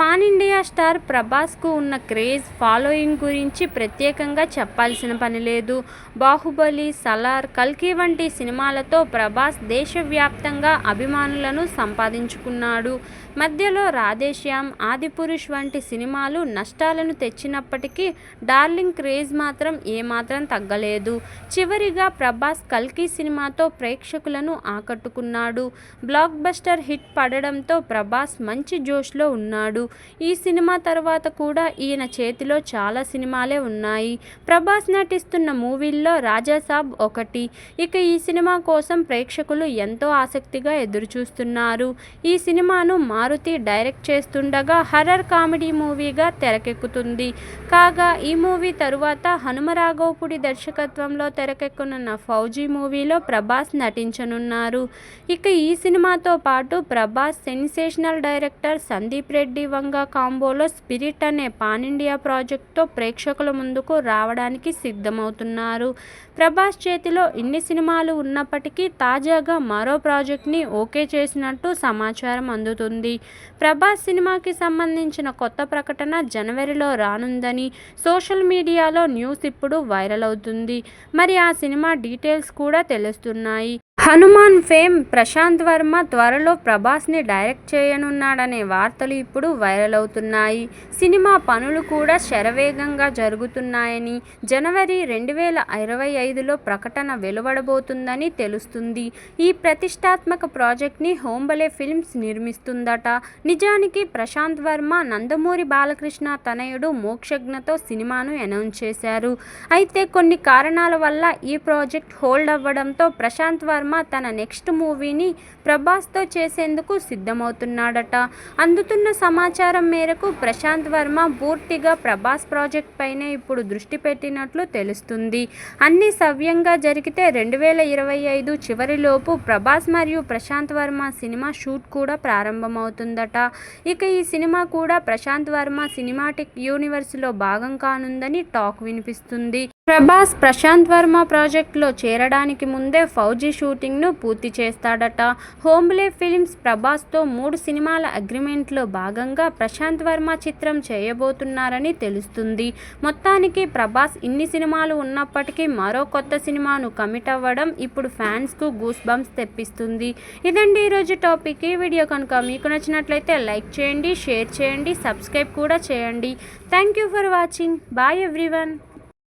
Pan India star ప్రభాస్కు ఉన్న craze following గురించి ప్రత్యేకంగా చెప్పాల్సిన పని లేదు. బాహుబలి సలార్ కల్కి వంటి సినిమాలతో ప్రభాస్ దేశవ్యాప్తంగా అభిమానులను సంపాదించుకున్నాడు. మధ్యలో రాధేశ్యామ్ ఆదిపురుష్ వంటి సినిమాలు నష్టాలను తెచ్చినప్పటికీ డార్లింగ్ క్రేజ్ మాత్రం ఏమాత్రం తగ్గలేదు. చివరిగా ప్రభాస్ కల్కి సినిమాతో ప్రేక్షకులను ఆకట్టుకున్నాడు. బ్లాక్ బస్టర్ హిట్ పడడంతో ప్రభాస్ మంచి జోష్లో ఉన్నాడు. ఈ సినిమా తర్వాత కూడా ఈయన చేతిలో చాలా సినిమాలే ఉన్నాయి. ప్రభాస్ నటిస్తున్న మూవీల్లో రాజాసాబ్ ఒకటి. ఇక ఈ సినిమా కోసం ప్రేక్షకులు ఎంతో ఆసక్తిగా ఎదురుచూస్తున్నారు. ఈ సినిమాను మారుతి డైరెక్ట్ చేస్తుండగా హర్రర్ కామెడీ మూవీగా తెరకెక్కుతుంది. కాగా ఈ మూవీ తరువాత హనుమరాఘవపుడి దర్శకత్వంలో తెరకెక్కనున్న ఫౌజీ మూవీలో ప్రభాస్ నటించనున్నారు. ఇక ఈ సినిమాతో పాటు ప్రభాస్ సెన్సేషనల్ డైరెక్టర్ సందీప్ రెడ్డి వంగ కాంబోలో స్పిరిట్ అనే పాన్ ఇండియా ప్రాజెక్ట్తో ప్రేక్షకుల ముందుకు రావడానికి సిద్ధమవుతున్నారు. ప్రభాస్ చేతిలో ఇన్ని సినిమాలు ఉన్నప్పటికీ తాజాగా మరో ప్రాజెక్ట్ని ఓకే చేసినట్టు సమాచారం అందుతుంది. ప్రభాస్ సినిమాకి సంబంధించిన కొత్త ప్రకటన జనవరిలో రానుందని సోషల్ మీడియాలో న్యూస్ ఇప్పుడు వైరల్ అవుతుంది. మరి ఆ సినిమా డీటెయిల్స్ కూడా తెలుస్తున్నాయి. హనుమాన్ ఫేమ్ ప్రశాంత్ వర్మ త్వరలో ప్రభాస్ని డైరెక్ట్ చేయనున్నాడనే వార్తలు ఇప్పుడు వైరల్ అవుతున్నాయి. సినిమా పనులు కూడా శరవేగంగా జరుగుతున్నాయని జనవరి రెండు వేల ఇరవై ఐదులో ప్రకటన వెలువడబోతుందని తెలుస్తుంది. ఈ ప్రతిష్టాత్మక ప్రాజెక్ట్ని హోంబలే ఫిల్మ్స్ నిర్మిస్తుందట. నిజానికి ప్రశాంత్ వర్మ నందమూరి బాలకృష్ణ తనయుడు మోక్షజ్ఞతో సినిమాను అనౌన్స్ చేశారు. అయితే కొన్ని కారణాల వల్ల ఈ ప్రాజెక్ట్ హోల్డ్ అవ్వడంతో ప్రశాంత్ వర్మ తన నెక్స్ట్ మూవీని ప్రభాస్తో చేసేందుకు సిద్ధమవుతున్నాడట. అందుతున్న సమాచారం మేరకు ప్రశాంత్ వర్మ పూర్తిగా ప్రభాస్ ప్రాజెక్ట్ పైనే ఇప్పుడు దృష్టి పెట్టినట్లు తెలుస్తుంది. అన్ని సవ్యంగా జరిగితే రెండు వేల ఇరవై ఐదు చివరిలోపు ప్రభాస్ మరియు ప్రశాంత్ వర్మ సినిమా షూట్ కూడా ప్రారంభమవుతుందట. ఇక ఈ సినిమా కూడా ప్రశాంత్ వర్మ సినిమాటిక్ యూనివర్స్లో భాగం కానుందని టాక్ వినిపిస్తుంది. ప్రభాస్ ప్రశాంత్ వర్మ ప్రాజెక్ట్లో చేరడానికి ముందే ఫౌజీ షూటింగ్ను పూర్తి చేస్తాడట. హోమ్లే ఫిల్మ్స్ ప్రభాస్తో మూడు సినిమాల అగ్రిమెంట్లో భాగంగా ప్రశాంత్ వర్మ చిత్రం చేయబోతున్నారని తెలుస్తుంది. మొత్తానికి ప్రభాస్ ఇన్ని సినిమాలు ఉన్నప్పటికీ మరో కొత్త సినిమాను కమిట్ అవ్వడం ఇప్పుడు ఫ్యాన్స్కు గూస్ బంప్స్ తెప్పిస్తుంది. ఇదండి ఈరోజు టాపిక్. ఈ వీడియో కనుక మీకు నచ్చినట్లయితే లైక్ చేయండి షేర్ చేయండి సబ్స్క్రైబ్ కూడా చేయండి. Thank you for watching. Bye everyone.